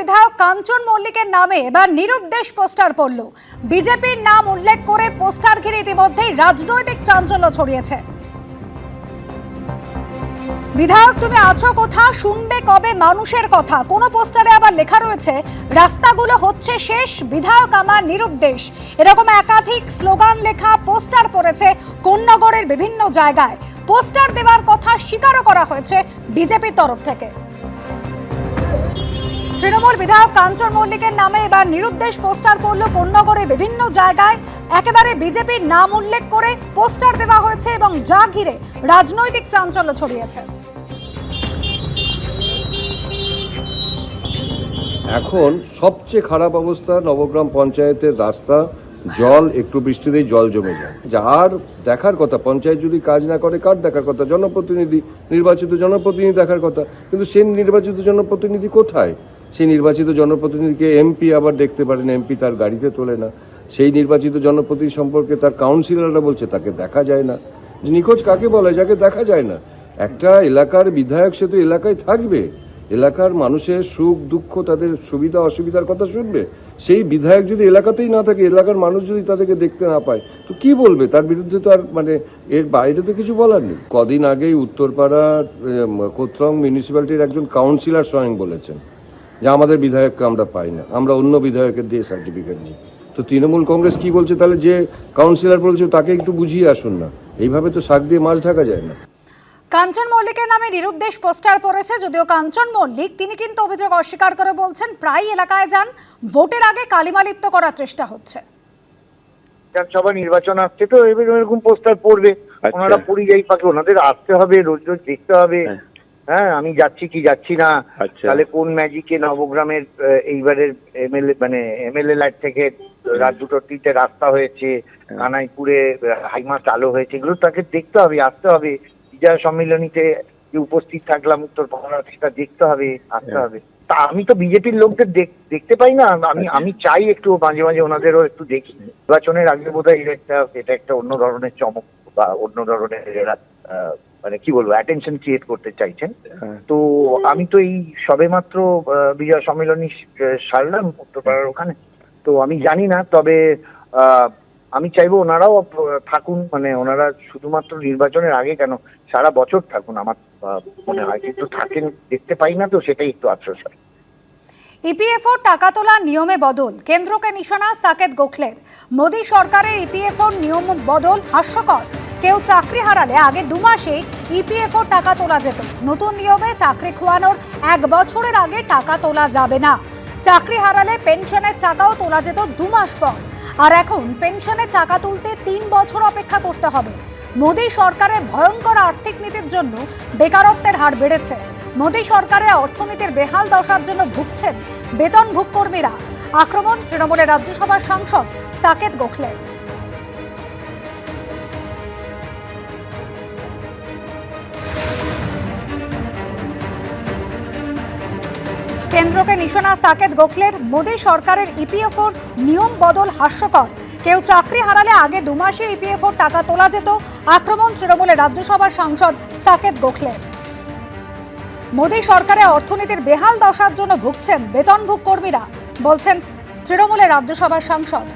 বিধায়ক কাঞ্চন মল্লিকের নামে এবার নিরুদ্দেশ পোস্টার পড়ল। বিজেপির নাম উল্লেখ করে পোস্টার ঘিরে ইতিমধ্যেই রাজনৈতিক চাঞ্চল্য ছড়িয়েছে। বিধায়ক, তুমি আছো কোথা শুনবে কবে মানুষের কথা। কোন পোস্টারে আবার লেখা রয়েছে, রাস্তাগুলো হচ্ছে শেষ, বিধায়ক আমার নিরুদ্দেশ। এরকম একাধিক স্লোগান লেখা পোস্টার পড়েছে কোন্নগরের বিভিন্ন জায়গায়। পোস্টার দেওয়ার কথা স্বীকারও করা হয়েছে বিজেপির তরফ থেকে। তৃণমূল বিধায়ক কাঞ্চন মল্লিকের নামে এবার নিরুদ্দেশ পোস্টার পড়ল কোন্নগরে বিভিন্ন জায়গায়। একেবারে বিজেপির নাম উল্লেখ করে পোস্টার দেওয়া হয়েছে এবং যা ঘিরে রাজনৈতিক চাঞ্চল্য ছড়িয়েছে। এখন সবচেয়ে খারাপ অবস্থা নবগ্রাম পঞ্চায়েতের রাস্তা। জল, একটু বৃষ্টিতেই জল জমে যায়। যার দেখার কথা, পঞ্চায়েত যদি কাজ না করে, কার দেখার কথা? জনপ্রতিনিধি, নির্বাচিত জনপ্রতিনিধি দেখার কথা। কিন্তু সেই নির্বাচিত জনপ্রতিনিধি কোথায়? সেই নির্বাচিত জনপ্রতিনিধিকে এমপি আবার দেখতে পারেন, এমপি তার গাড়িতে তোলে না। সেই নির্বাচিত জনপ্রতিনিধি সম্পর্কে তার কাউন্সিলররা বলছে, তাকে দেখা যায় না। নিখোঁজ কাকে বলে? যাকে দেখা যায় না। একটা এলাকার বিধায়ক সে তো এলাকায় থাকবে। এলাকার মানুষের সুখ, দুঃখ, তাদের সুবিধা, অসুবিধার কথা শুনবে। সেই বিধায়ক যদি এলাকাতেই না থাকে, এলাকার মানুষ যদি তাদেরকে দেখতে না পায়, তো কি বলবে? তার বিরুদ্ধে তো আর মানে এর বাইরে তো কিছু বলার নেই। কদিন আগেই উত্তরপাড়া কোথরং মিউনিসিপ্যালিটির একজন কাউন্সিলর স্বয়ং বলেছেন। যে আমাদের বিধায়ককে আমরা পাই না আমরা অন্য বিধায়কের দিয়ে সার্টিফিকেট নিই। তো তৃণমূল কংগ্রেস কি বলছে? তাহলে যে কাউন্সিলর বলছে তাকে একটু বুঝিয়ে আসুন না। এইভাবে তো শাক দিয়ে মাছ ঢাকা যায় না। কাঞ্চন মল্লিকের নামে নিরুদ্দেশ পোস্টার পড়েছে যদিও কাঞ্চন মল্লিক তিনি কিন্তু অভিযোগ অস্বীকার করে বলছেন প্রায় এলাকায় যান ভোটের আগে কালিমালিপ্ত করার চেষ্টা হচ্ছে। বিধানসভা নির্বাচন আসছে তো এবার এরকম পোস্টার পড়বে। আচ্ছা। ওনারা পরিযায়ী পাখি ওনাদের আসতে হবে রোজ রোজ দেখতে হবে। হ্যাঁ। হ্যাঁ আমি যাচ্ছি কি যাচ্ছি না আচ্ছা। তাহলে কোন ম্যাজিকে নবগ্রামের এইবারের এমএলএ মানে এমএলএ লাইট থেকে রাত দুটো তিনটে রাস্তা হয়েছে হ্যাঁ। কানাইপুরে হাইমা চালু হয়েছে এগুলো তাকে দেখতে হবে আসতে হবে বিজয় সম্মিলনীতে যে উপস্থিত থাকলাম উত্তর বাংলা সেটা দেখতে হবে আসতে হ্যাঁ। হবে তা আমি তো বিজেপির লোকদের দেখতে পাই না আমি আচ্ছা। আমি চাই একটু মাঝে মাঝে ওনাদেরও একটু দেখি নির্বাচনের আগে বোধহয় এটা একটা এটা একটা অন্য ধরনের চমক বা অন্য ধরনের এরা, মানে কি বলব অ্যাটেনশন ক্রিয়েট করতে চাইছেন। হ্যাঁ। তো আমি তো এই সবেমাত্র বিজয় সম্মেলনী সারলাম উত্তরপাড়ার ওখানে। তো আমি জানি না তবে আমি চাইব ওনারাও থাকুন মানে ওনারা শুধুমাত্র নির্বাচনের আগে কেন সারা বছর থাকুন আমার মনে হয়। কিন্তু থাকেন দেখতে পাই না তো সেটাই একটু আফসোস হয়। ইপিএফও টাকা তোলার নিয়মে বদল কেন্দ্রকে নিশানা সাকেত গোখলের। মোদী সরকারের ইপিএফও নিয়ম বদল হাস্যকর। কেউ চাকরি হারালে আগে দু মাসে ইপিএফও টাকা তোলা যেত। নতুন নিয়মে চাকরি খোয়ানোর এক বছরের আগে টাকা তোলা যাবে না। চাকরি হারালে পেনশনের টাকাও তোলা যেত দু মাস পর। আর এখন পেনশনের টাকা তুলতে তিন বছর অপেক্ষা করতে হবে। মোদী সরকারের ভয়ঙ্কর আর্থিক নীতির জন্য বেকারত্বের হার বেড়েছে। মোদী সরকারের অর্থনীতির বেহাল দশার জন্য ভুগছেন বেতনভুক কর্মীরা আক্রমণ তৃণমূলের রাজ্যসভার সাংসদ সাকেত গোখলে। কেন্দ্রকে নিশানা সাকেত গোখলের, মোদী সরকারের ইপিএফওর নিয়ম বদল হাস্যকর। কেউ চাকরি হারালে আগে দু মাসে ইপিএফওর টাকা তোলা যেত, আক্রমণ তৃণমূলের রাজ্যসভার সাংসদ সাকেত গোখলে মোদী সরকারের অর্থনীতির বেহাল দশার জন্য ভুগছেন বেতনভুক কর্মীরা, বলছেন তৃণমূলের রাজ্যসভার সাংসদ।